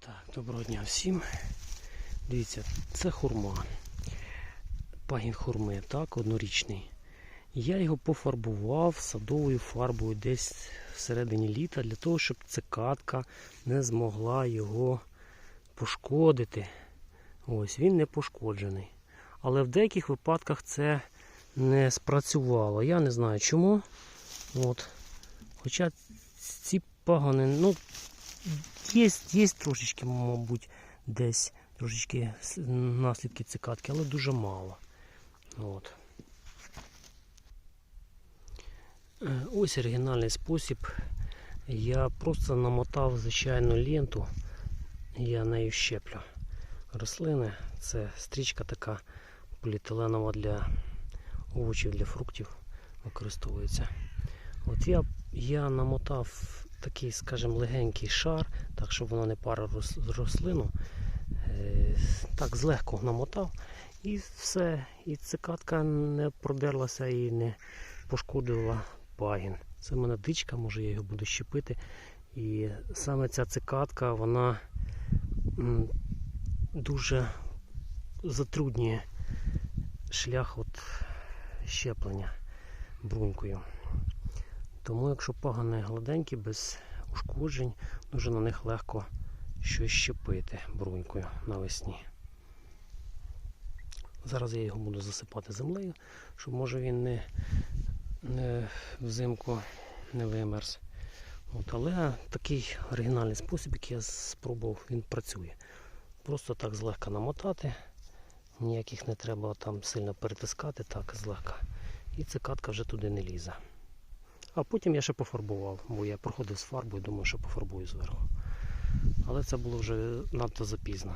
Так, доброго дня всім. Дивіться, це хурма. Пагін хурми, так, однорічний. Я його пофарбував садовою фарбою десь всередині літа для того, щоб цикатка не змогла його пошкодити. Ось він не пошкоджений. Але в деяких випадках це не спрацювало. Я не знаю чому. От. Хоча ці пагони, ну, Є, є трошечки, мабуть, десь трошечки наслідки цикатки, але дуже мало. От. Е, Ось оригінальний спосіб. Я просто намотав звичайну ленту, я нею щеплю рослини. Це стрічка така поліетиленова для овочів, для фруктів використовується. От я, я намотав такий, скажімо, легенький шар, так, щоб воно не пара рос- рослину. Е, Так, злегко намотав. І все. І цикатка не продерлася і не пошкодила пагін. Це в мене дичка, може я його буду щепити. І саме ця цикатка, вона дуже затруднює шлях от щеплення брунькою. Тому якщо пагани гладенькі, без ушкоджень, дуже на них легко щось щепити брунькою навесні. Зараз я його буду засипати землею, щоб може він не, не взимку не вимерз. От, але такий оригінальний спосіб, який я спробував, він працює. Просто так злегка намотати, ніяких не треба там сильно перетискати, так злегка. І цикатка вже туди не лізе. А потім я ще пофарбував, бо я проходив з фарбою, думаю, що пофарбую зверху. Але це було вже надто запізно.